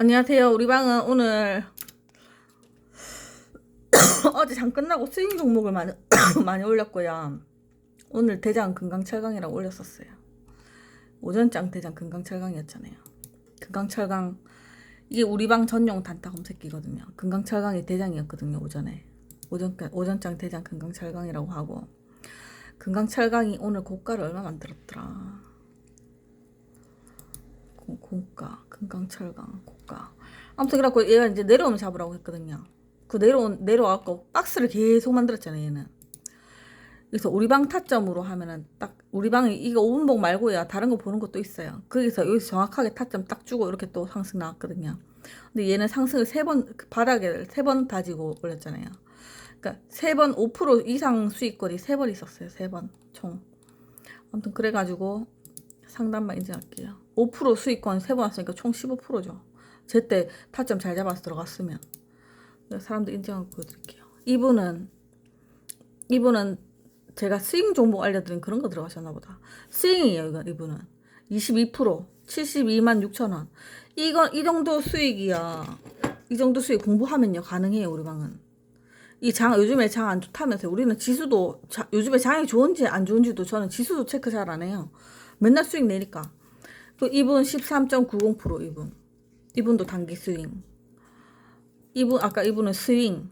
안녕하세요. 우리 방은 오늘 어제 장 끝나고 스윙 종목을 많이 많이 올렸고요. 오늘 대장 금강철강이라고 올렸었어요. 오전장 대장 금강철강이었잖아요. 금강철강 이게 우리 방 전용 단타 검색기거든요. 금강철강이 대장이었거든요. 오전에 오전 오전장 대장 금강철강이라고 하고 금강철강이 오늘 고가를 얼마 만들었더라. 고- 고가, 금강 철강, 고가. 아무튼 그래갖고 얘가 이제 내려오면 잡으라고 했거든요. 그 내려온 내려와갖고 박스를 계속 만들었잖아요. 얘는. 그래서 우리 방 타점으로 하면은 딱 우리 방이 이거 5분봉 말고요. 다른 거 보는 것도 있어요. 거기서 여기서 정확하게 타점 딱 주고 이렇게 또 상승 나왔거든요. 근데 얘는 상승을 세 번 바닥에 세 번 다지고 올렸잖아요. 그러니까 세 번 5% 이상 수익권이 세 번 있었어요. 세 번 총. 아무튼 그래가지고 상담만 인증할게요. 5% 수익권 세 번 왔으니까 총 15%죠. 제때 타점 잘 잡아서 들어갔으면. 그래서 사람들 인증하고 보여드릴게요. 이분은 이분은 제가 스윙 종목 알려드린 그런 거 들어가셨나 보다. 스윙이에요, 이거 이분은. 22% 72만 6천 원. 이거 이 정도 수익이야. 이 정도 수익 공부하면요 가능해요, 우리 방은. 이 장 요즘에 장 안 좋다면서요. 우리는 지수도 자, 요즘에 장이 좋은지 안 좋은지도 저는 지수도 체크 잘 안 해요. 맨날 수익 내니까. 그 이분 13.90% 이분. 이분도 단기 스윙. 이분 아까 이분은 스윙.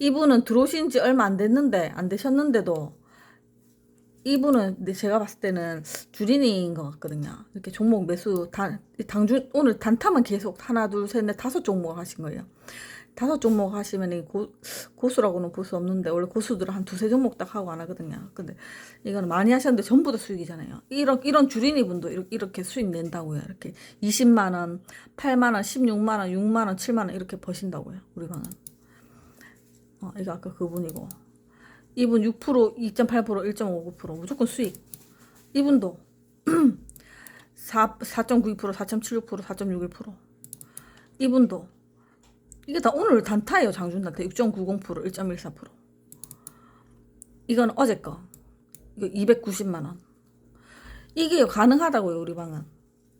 이분은 들어오신 지 얼마 안 됐는데 안 되셨는데도 이분은 제가 봤을 때는 주린이인 것 같거든요. 이렇게 종목 매수 단 당주 오늘 단타만 계속 하나 둘 셋 넷 다섯 종목 하신 거예요. 다섯 종목 하시면 이 고, 고수라고는 볼 수 없는데 원래 고수들은 한 두세 종목 딱 하고 안 하거든요. 근데 이거는 많이 하셨는데 전부 다 수익이잖아요. 이런 이런 주린이 분도 이렇게, 이렇게 수익 낸다고요. 이렇게 20만 원, 8만 원, 16만 원, 6만 원, 7만 원 이렇게 버신다고요. 우리 방은. 어, 이거 아까 그분이고. 이분 6%, 2.8%, 1.59% 무조건 수익. 이분도 4, 4.92%, 4.76%, 4.61%. 이분도 이게 다 오늘 단타예요. 장준 단타 6.90%, 1.14%. 이건 어제 거. 이거 290만 원. 이게 가능하다고요, 우리 방은.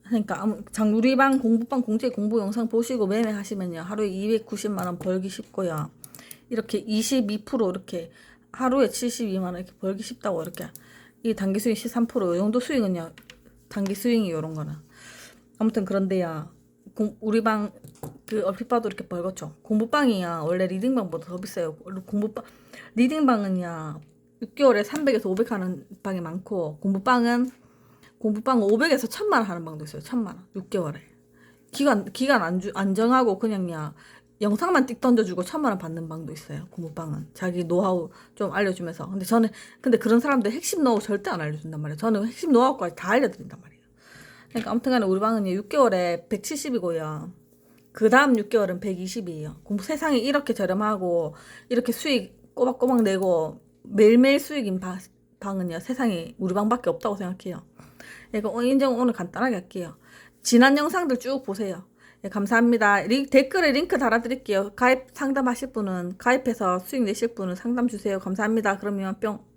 그러니까 장 우리 방 공부방 공제 공부 영상 보시고 매매하시면요. 하루에 290만 원 벌기 쉽고요. 이렇게 22% 이렇게 하루에 72만 원 이렇게 벌기 쉽다고 이렇게 이 단기 수익 13%이 정도 수익은요. 단기 수익이 이런 거는. 아무튼 그런데요. 공, 우리 방 그 얼핏 봐도 이렇게 벌겠죠. 공부방이야 원래 리딩방보다 더 비싸요. 공부방 리딩방은야 6개월에 300에서 500 하는 방이 많고 공부방은 공부방은 500에서 1000만 원 하는 방도 있어요. 1000만 원 6개월에 기간 기간 안, 주, 안 정하고 그냥야 영상만 띡 던져주고 1000만 원 받는 방도 있어요. 공부방은 자기 노하우 좀 알려주면서 근데 저는 근데 그런 사람들 핵심 노하우 절대 안 알려준단 말이에요. 저는 핵심 노하우까지 다 알려드린단 말이에요. 그러니까 아무튼간에 우리 방은 6개월에 170이고요. 그 다음 6개월은 120이에요. 공부 세상이 이렇게 저렴하고 이렇게 수익 꼬박꼬박 내고 매일매일 수익인 바, 방은요 세상에 우리 방밖에 없다고 생각해요. 이거 오늘 인정 오늘 간단하게 할게요. 지난 영상들 쭉 보세요. 예, 감사합니다. 리, 댓글에 링크 달아드릴게요. 가입 상담하실 분은 가입해서 수익 내실 분은 상담 주세요. 감사합니다. 그러면 뿅.